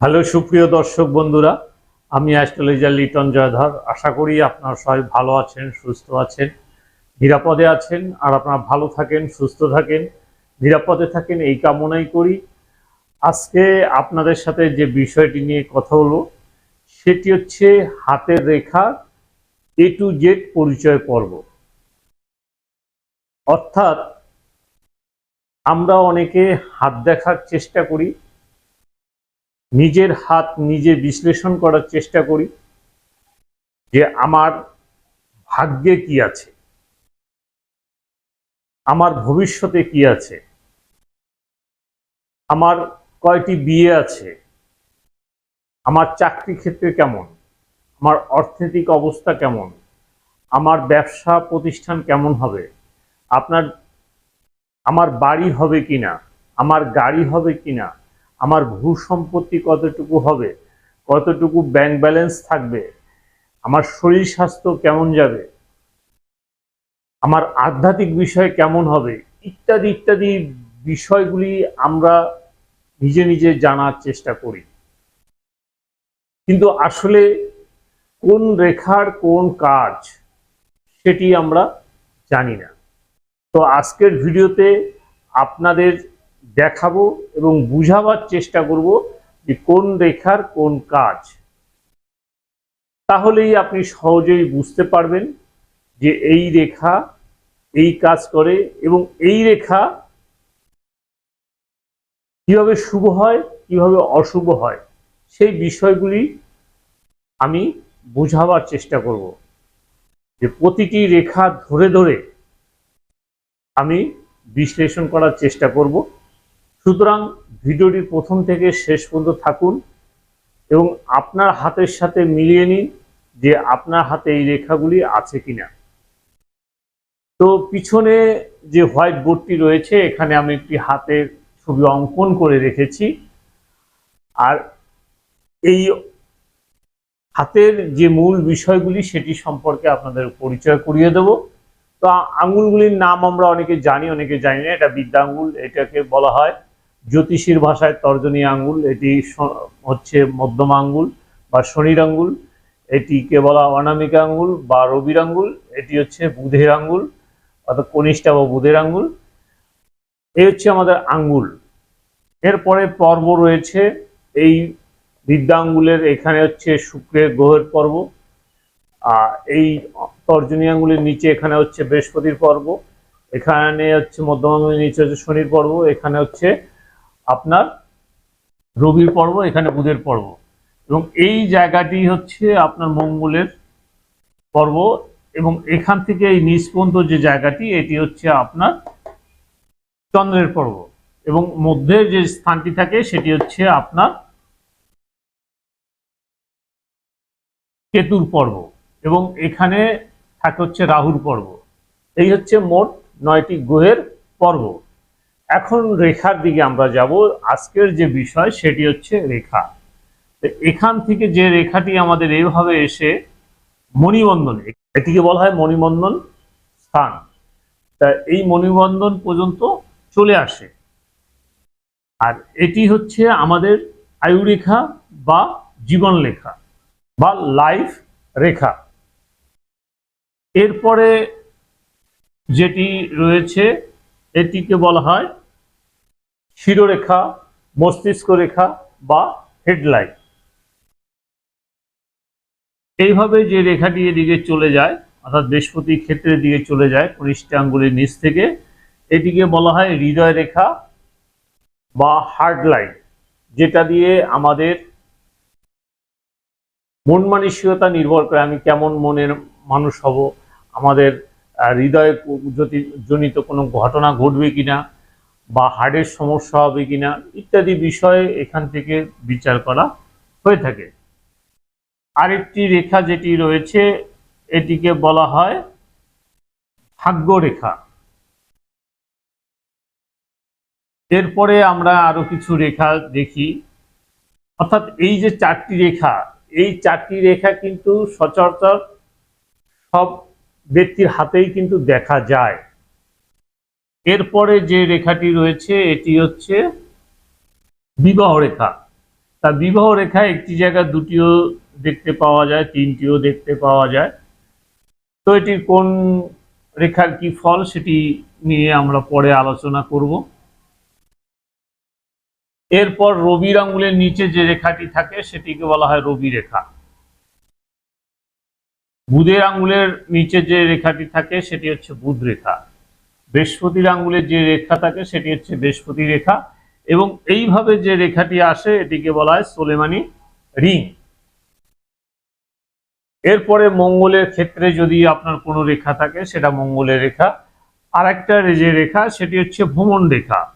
Hello, সুপ্রিয় দর্শক বন্ধুরা, আমি অ্যাস্ট্রোলজার লিটন জয়ধর। আশা করি আপনারা সবাই ভালো আছেন, সুস্থ আছেন, নিরাপদে আছেন, আর আপনারা ভালো থাকেন, সুস্থ থাকেন, নিরাপদে থাকেন, এই কামনাই করি। আজকে আপনাদের সাথে যে বিষয়টি নিয়ে কথা হলো, সেটি হচ্ছে হাতের রেখা এ টু জেড পরিচয় পর্ব। অর্থাৎ আমরা অনেকে হাত দেখার চেষ্টা করি নিজের হাত নিজে বিশ্লেষণ করার চেষ্টা করি যে আমার ভাগ্যে কি আছে? আমার ভবিষ্যতে কি আছে? আমার কয়টি বিয়ে আছে? আমার চাকরি ক্ষেত্রে কেমন? আমার অর্থনৈতিক অবস্থা কেমন? আমার ব্যবসা প্রতিষ্ঠান কেমন হবে? আপনার, আমার বাড়ি হবে কিনা? আমার গাড়ি হবে কিনা? আমার ভূ সম্পত্তি কতটুকু হবে? কতটুকু ব্যাংক ব্যালেন্স থাকবে? আমার শরীর স্বাস্থ্য কেমন যাবে? আমার আধ্যাত্মিক বিষয় কেমন হবে? ইত্যাদি ইত্যাদি বিষয়গুলি আমরা নিজে নিজে জানার চেষ্টা করি। কিন্তু আসলে কোন রেখার কোন কাজ সেটি আমরা জানি না। তো আজকের ভিডিওতে আপনাদের দেখাবো এবং বুঝাবার চেষ্টা করব যে কোন রেখার কোন কাজ। তাহলেই আপনি সহজেই বুঝতে পারবেন যে এই রেখা এই কাজ করে এবং এই রেখা কীভাবে শুভ হয়, কীভাবে অশুভ হয়, সেই বিষয়গুলি আমি বোঝাবার চেষ্টা করব। যে প্রতিটি রেখা ধরে ধরে আমি বিশ্লেষণ করার চেষ্টা করব। সুতরাং ভিডিওটি প্রথম থেকে শেষ পর্যন্ত থাকুন এবং আপনার হাতের সাথে মিলিয়ে নিন যে আপনার হাতে এই রেখাগুলি আছে কিনা। তো পিছনে যে হোয়াইট বোর্ডটি রয়েছে, এখানে আমি একটি হাতের ছবি অঙ্কন করে রেখেছি। আর এই হাতের যে মূল বিষয়গুলি, সেটি সম্পর্কে আপনাদের পরিচয় করিয়ে দেব। তো আঙুলগুলির নাম আমরা অনেকে জানি অনেকে জানি না, এটা বিদ্যা আঙ্গুল এটাকে বলা হয় জ্যোতিষীর ভাষায় তর্জনী আঙ্গুল, এটি হচ্ছে মধ্যম আঙ্গুল বা শনির আঙ্গুল। এটিকে বলা অনামিকা আঙ্গুল বা রবির আঙ্গুল। এটি হচ্ছে বুধের আঙ্গুল অর্থাৎ কনিষ্ঠা বা বুধের আঙ্গুল। এই হচ্ছে আমাদের আঙ্গুল। এরপরে পর্ব রয়েছে এই বিদ্যা আঙ্গুলের এখানে হচ্ছে শুক্রের গ্রহের পর্ব। আর এই তর্জনী আঙ্গুলের নিচে এখানে হচ্ছে বৃহস্পতির পর্ব। এখানে হচ্ছে মধ্যম আঙ্গুলের নিচে হচ্ছে শনির পর্ব। এখানে হচ্ছে আপনার রবির পর্ব, এখানে বুধের পর্ব। এবং এই জায়গাটি হচ্ছে আপনার মঙ্গলের পর্ব, এবং এখান থেকে এই নিচ পর্যন্ত যে জায়গাটি, এটি হচ্ছে আপনার চন্দ্রের পর্ব। এবং মধ্যে যে স্থানটি থাকে, সেটি হচ্ছে আপনার কেতুর পর্ব, এবং এখানে থাকে হচ্ছে রাহুর পর্ব। এই হচ্ছে মোট নয়টি গ্রহের পর্ব। এখন রেখার দিকে আমরা যাব। আজকের যে বিষয় সেটি হচ্ছে রেখা। এখান থেকে যে রেখাটি আমাদের এইভাবে এসে মণিবন্ধন, এটিকে বলা হয় মণিবন্ধন স্থান। তা এই মণিবন্ধন পর্যন্ত চলে আসে। আর এটি হচ্ছে আমাদের আয়ু রেখা বা জীবন লেখা বা লাইফ রেখা। এরপরে যেটি রয়েছে এটিকে বলা হয় শিরোরেখা, মস্তিষ্ক রেখা বা হেডলাইন। এইভাবে যে রেখাটি এদিকে চলে যায়, অর্থাৎ বৃহস্পতি ক্ষেত্রের দিকে চলে যায় কনিষ্ঠ আঙ্গুলের নিচ থেকে, এটিকে বলা হয় হৃদয় রেখা বা হার্ড লাইন, যেটা দিয়ে আমাদের মন মানসিকতা নির্ভর করে আমি কেমন মনের মানুষ হব, আমাদের হৃদয়ে জনিত কোনো ঘটনা ঘটবে কিনা বা হার্টের সমস্যা হবে কিনা ইত্যাদি বিষয়ে এখান থেকে বিচার করা হয়ে থাকে। আরেকটি রেখা যেটি রয়েছে, এটিকে বলা হয় ভাগ্য রেখা। এরপরে আমরা আরও কিছু রেখা দেখি। অর্থাৎ এই যে চারটি রেখা, এই চারটি রেখা কিন্তু সচরাচর সব ব্যক্তির হাতেই কিন্তু দেখা যায়। এরপরে যে রেখাটি রয়েছে, এটি হচ্ছে বিবাহ রেখা। তা বিবাহ রেখা একটি জায়গা দুটিও দেখতে পাওয়া যায়, তিনটিও দেখতে পাওয়া যায়। তো এটির কোন রেখার কি ফল সেটি নিয়ে আমরা পরে আলোচনা করব। এরপর রবির আঙ্গুলের নিচে যে রেখাটি থাকে, সেটিকে বলা হয় রবি রেখা। বুধের আঙ্গুলের নিচে যে রেখাটি থাকে, সেটি হচ্ছে বুধ রেখা। বৃহস্পতির আঙ্গুলের যে রেখা থাকে, সেটি হচ্ছে বৃহস্পতি রেখা। এবং এইভাবে যে রেখাটি আসে, এটিকে বলা হয় সোলেমানি রিং। এরপরে মঙ্গলের ক্ষেত্রে যদি আপনার কোনো রেখা থাকে, সেটা মঙ্গলের রেখা। আর একটা যে রেখা, সেটি হচ্ছে ভ্রমণ রেখা।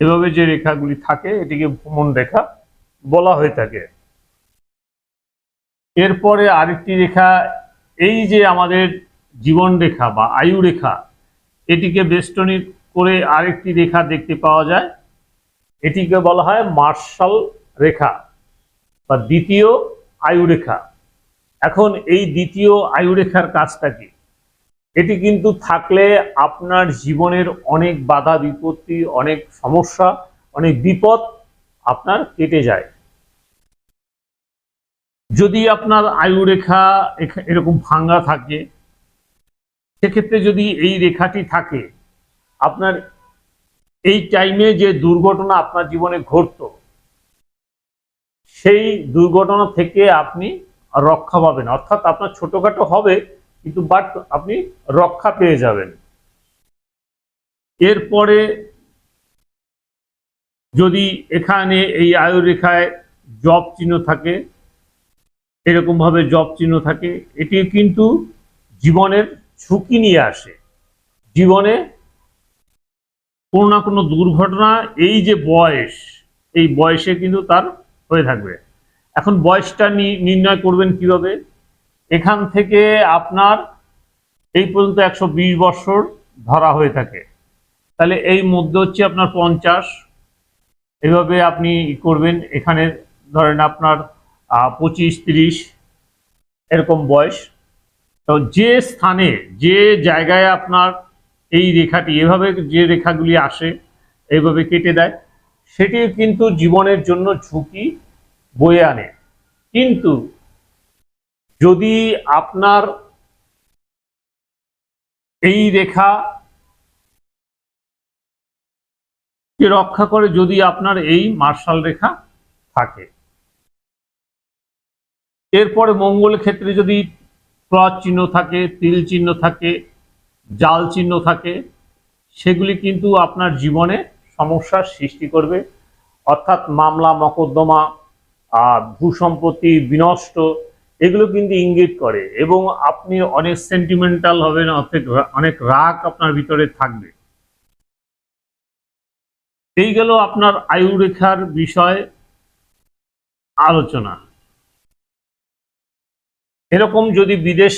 এভাবে যে রেখাগুলি থাকে, এটিকে ভ্রমণ রেখা বলা হয়ে থাকে। এরপরে আরেকটি রেখা, এই যে আমাদের জীবন রেখা বা আয়ু রেখা, এটিকে বেষ্টনী করে আরেকটি রেখা দেখতে পাওয়া যায়। এটিকে বলা হয় মার্শাল রেখা বা দ্বিতীয় আয়ু রেখা। এখন এই দ্বিতীয় আয়ু রেখার কাজটা কি? এটি কিন্তু থাকলে আপনার জীবনের অনেক বাধা বিপত্তি অনেক সমস্যা, অনেক বিপদ আপনার কেটে যায়। যদি আপনার আয়ু রেখা এরকম ভাঙ্গা থাকে, সেক্ষেত্রে যদি এই রেখাটি থাকে, আপনার এই টাইমে যে দুর্ঘটনা আপনার জীবনে ঘটতো, সেই দুর্ঘটনা থেকে আপনি রক্ষা পাবেন। অর্থাৎ আপনার ছোটখাটো হবে, কিন্তু বাট আপনি রক্ষা পেয়ে যাবেন। এরপরে যদি এখানে এই আয়ু রেখায় জব চিহ্ন থাকে এরকম ভাবে জব চিহ্ন থাকে, এটি কিন্তু জীবনের ঝুঁকি নিয়ে আসে। জীবনে কোনো না কোনো দুর্ঘটনা, এই যে বয়স, এই বয়সে কিন্তু তার হয়ে থাকবে। এখন বয়সটা নির্ণয় করবেন কীভাবে? এখান থেকে আপনার এই পর্যন্ত একশো বিশ বছর ধরা হয়ে থাকে। তাহলে এই মধ্যে হচ্ছে আপনার পঞ্চাশ। এভাবে আপনি করবেন। এখানে ধরেন আপনার পঁচিশ, তিরিশ, এরকম বয়স। তো যে স্থানে, যে জায়গায় আপনার এই রেখাটি, এভাবে যে রেখাগুলি আসে এইভাবে কেটে দেয়, সেটি কিন্তু জীবনের জন্য ঝুঁকি বয়ে আনে। কিন্তু যদি আপনার এই রেখা রক্ষা করে, যদি আপনার এই মার্শাল রেখা থাকে এরপরে মঙ্গল ক্ষেত্রে যদি ক্রস চিহ্ন থাকে, তিল চিহ্ন থাকে, জাল চিহ্ন থাকে, সেগুলি কিন্তু আপনার জীবনে সমস্যার সৃষ্টি করবে। অর্থাৎ মামলা, মকদ্দমা ভূসম্পত্তি, বিনষ্ট, এগুলো কিন্তু ইঙ্গিত করে এবং আপনি অনেক সেন্টিমেন্টাল হবেন অর্থাৎ অনেক রাগ আপনার ভিতরে থাকবে। এই গেল আপনার আয়ু রেখার বিষয় আলোচনা। এরকম যদি বিদেশ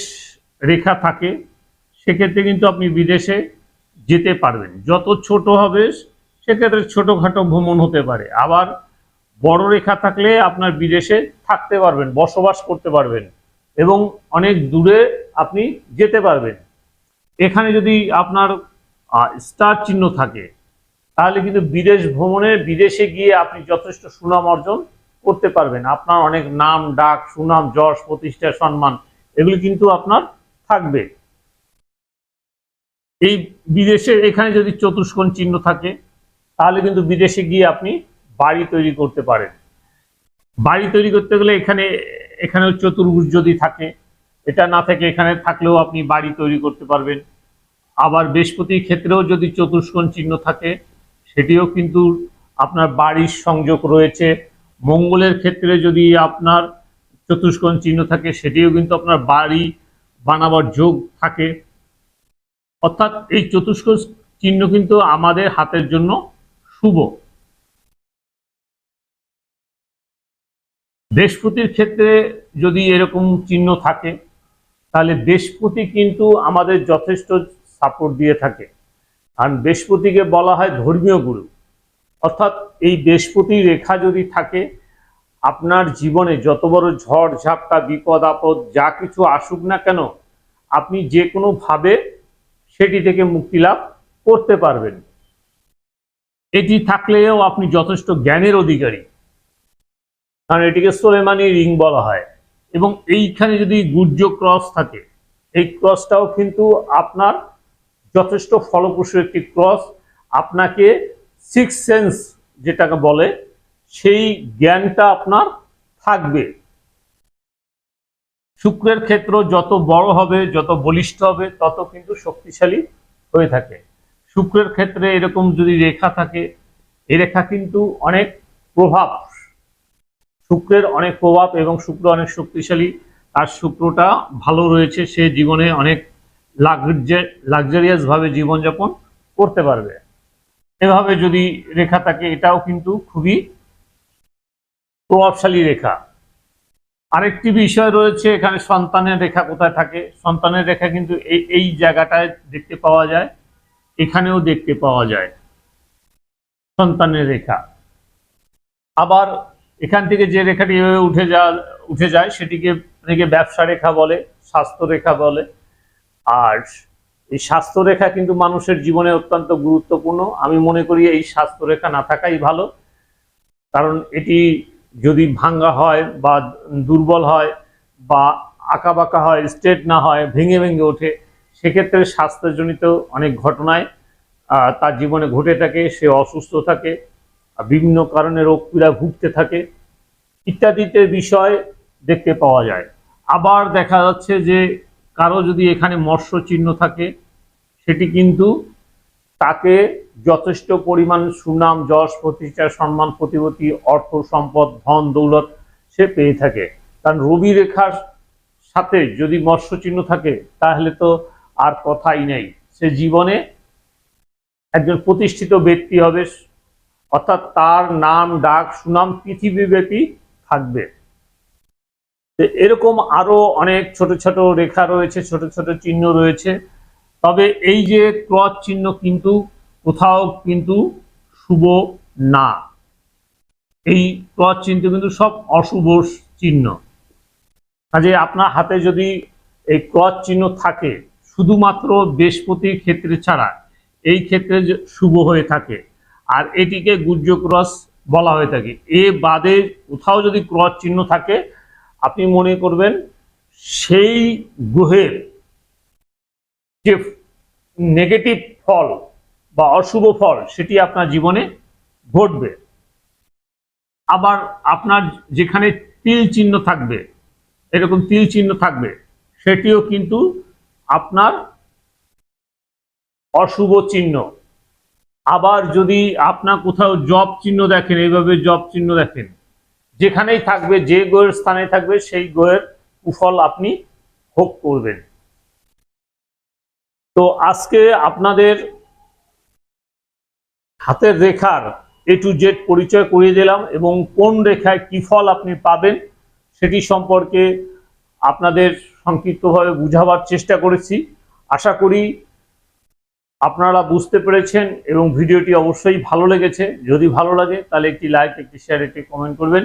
রেখা থাকে, সেক্ষেত্রে কিন্তু আপনি বিদেশে যেতে পারবেন। যত ছোট হবে, সেক্ষেত্রে ছোটোখাটো ভ্রমণ হতে পারে। আবার বড় রেখা থাকলে আপনার বিদেশে থাকতে পারবেন, বসবাস করতে পারবেন এবং অনেক দূরে আপনি যেতে পারবেন। এখানে যদি আপনার স্টার চিহ্ন থাকে, তাহলে কিন্তু বিদেশ ভ্রমণে বিদেশে গিয়ে আপনি যথেষ্ট সুনাম অর্জন করতে পারবেন। আপনার অনেক নাম, ডাক, সুনাম, যশ, প্রতিষ্ঠা, সম্মান, এগুলি কিন্তু আপনার থাকবে। এই বিদেশে এখানে যদি চতুষ্কোণ চিহ্ন থাকে, তাহলে কিন্তু বিদেশে গিয়ে আপনি বাড়ি তৈরি করতে পারেন। বাড়ি তৈরি করতে গেলে এখানে, এখানেও চতুর্ভুজ যদি থাকে, এটা না থাকে এখানে থাকলেও আপনি বাড়ি তৈরি করতে পারবেন। আবার বৃহস্পতির ক্ষেত্রেও যদি চতুষ্কোণ চিহ্ন থাকে, সেটিও কিন্তু আপনার বাড়ির সংযোগ রয়েছে। মঙ্গলের ক্ষেত্রে যদি আপনার চতুষ্কোণ চিহ্ন থাকে, সেটিও কিন্তু আপনার বাড়ি বানাবার যোগ থাকে। অর্থাৎ এই চতুষ্কোণ চিহ্ন কিন্তু আমাদের হাতের জন্য শুভ। দেশপতির ক্ষেত্রে যদি এরকম চিহ্ন থাকে, তাহলে দেশপতি কিন্তু আমাদের যথেষ্ট সাপোর্ট দিয়ে থাকে। কারণ দেশপতিকে বলা হয় ধর্মীয় গুরু। অর্থাৎ এই বৃহস্পতি রেখা যদি থাকে, আপনার জীবনে যত বড় ঝড়, ঝাপটা, বিপদ, আপদ, যা কিছু আসুক না কেন, আপনি যে কোনোভাবে সেটি থেকে মুক্তি লাভ করতে পারবেন। এটি থাকলেও আপনি যথেষ্ট জ্ঞানের অধিকারী। কারণ এটিকে সোলেমানি রিং বলা হয়। এবং এইখানে যদি গুর্জ ক্রস থাকে, এই ক্রসটাও কিন্তু আপনার যথেষ্ট ফলপ্রসূ একটি ক্রস। আপনাকে সিক্স সেন্স যেটাকে বলে, সেই জ্ঞানটা আপনার থাকবে। শুক্রের ক্ষেত্র যত বড় হবে, যত বলিষ্ঠ হবে, তত কিন্তু শক্তিশালী হয়ে থাকে। শুক্রের ক্ষেত্রে এরকম যদি রেখা থাকে এই রেখা কিন্তু অনেক প্রভাব। শুক্রের অনেক প্রভাব এবং শুক্র অনেক শক্তিশালী তার শুক্রটা ভালো রয়েছে, সে জীবনে অনেক লাক্সারিয়াস ভাবে জীবনযাপন করতে পারবে। এভাবে যদি রেখা থাকে, এটাও কিন্তু খুবই প্রভাবশালী রেখা। আরেকটি বিষয় রয়েছে, এখানে সন্তানের রেখা কোথায় থাকে? সন্তানের রেখা কিন্তু এই এই জায়গাটায় দেখতে পাওয়া যায়, এখানেও দেখতে পাওয়া যায় সন্তানের রেখা। আবার এখান থেকে যে রেখাটি এভাবে উঠে যা, উঠে যায়, সেটিকে অনেকে ব্যবসা রেখা বলে, স্বাস্থ্য রেখা বলে। আর এই স্বাস্থ্যরেখা কিন্তু মানুষের জীবনে অত্যন্ত গুরুত্বপূর্ণ। আমি মনে করি এই স্বাস্থ্যরেখা না থাকাই ভালো। কারণ এটি যদি ভাঙ্গা হয় বা দুর্বল হয় বা আঁকা বাঁকা হয়, স্ট্রেট না হয়, ভেঙে ভেঙে ওঠে, সেক্ষেত্রে স্বাস্থ্যজনিত অনেক ঘটনায় তার জীবনে ঘটে থাকে, সে অসুস্থ থাকে বিভিন্ন কারণে রোগ পীড়া ভুগতে থাকে ইত্যাদিতে বিষয় দেখতে পাওয়া যায়। আবার দেখা যাচ্ছে যে কারও যদি এখানে মৎস্য চিহ্ন থাকে, সেটি কিন্তু তাকে যথেষ্ট পরিমাণ সুনাম, যশ প্রতিষ্ঠা সম্মান, প্রতিপত্তি, অর্থ, সম্পদ, ধন, দৌলত সে পেয়ে থাকে। কারণ রবি রেখার সাথে যদি মৎস্য চিহ্ন থাকে, তাহলে তো আর কথাই নেই। সে জীবনে একজন প্রতিষ্ঠিত ব্যক্তি হবে, অর্থাৎ তার নাম, ডাক, সুনাম পৃথিবীব্যাপী থাকবে। এরকম আরও অনেক ছোট ছোট রেখা রয়েছে, ছোট ছোট চিহ্ন রয়েছে। তবে এই যে ক্রস চিহ্ন কিন্তু কোথাও কিন্তু শুভ না। এই ক্রস চিহ্ন কিন্তু সব অশুভ চিহ্ন। কাজে আপনার হাতে যদি এই ক্রস চিহ্ন থাকে, শুধুমাত্র বৃহস্পতির ক্ষেত্রে ছাড়া এই ক্ষেত্রে শুভ হয়ে থাকে, আর এটিকে গুর্জ ক্রস বলা হয়ে থাকে। এ বাদে কোথাও যদি ক্রস চিহ্ন থাকে আপনি মনে করবেন সেই গ্রহের যে নেগেটিভ ফল বা অশুভ ফল, সেটি আপনার জীবনে ঘটবে। আবার আপনার যেখানে তিল চিহ্ন থাকবে, এরকম তিল চিহ্ন থাকবে, সেটিও কিন্তু আপনার অশুভ চিহ্ন। আবার যদি আপনার কোথাও জব চিহ্ন দেখেন, এইভাবে জব চিহ্ন দেখেন যেখানেই থাকবে, যে গ্রহের স্থানে থাকবে, সেই গ্রহের কুফল আপনি ভোগ করবেন। তো আজকে আপনাদের হাতের রেখার এ টু জেড পরিচয় করিয়ে দিলাম এবং কোন রেখায় কি ফল আপনি পাবেন সেটি সম্পর্কে আপনাদের সংক্ষিপ্তভাবে বুঝাবার চেষ্টা করেছি। আশা করি আপনারা বুঝতে পেরেছেন এবং ভিডিওটি অবশ্যই ভালো লেগেছে। যদি ভালো লাগে, তাহলে একটি লাইক একটি শেয়ার একটি কমেন্ট করবেন।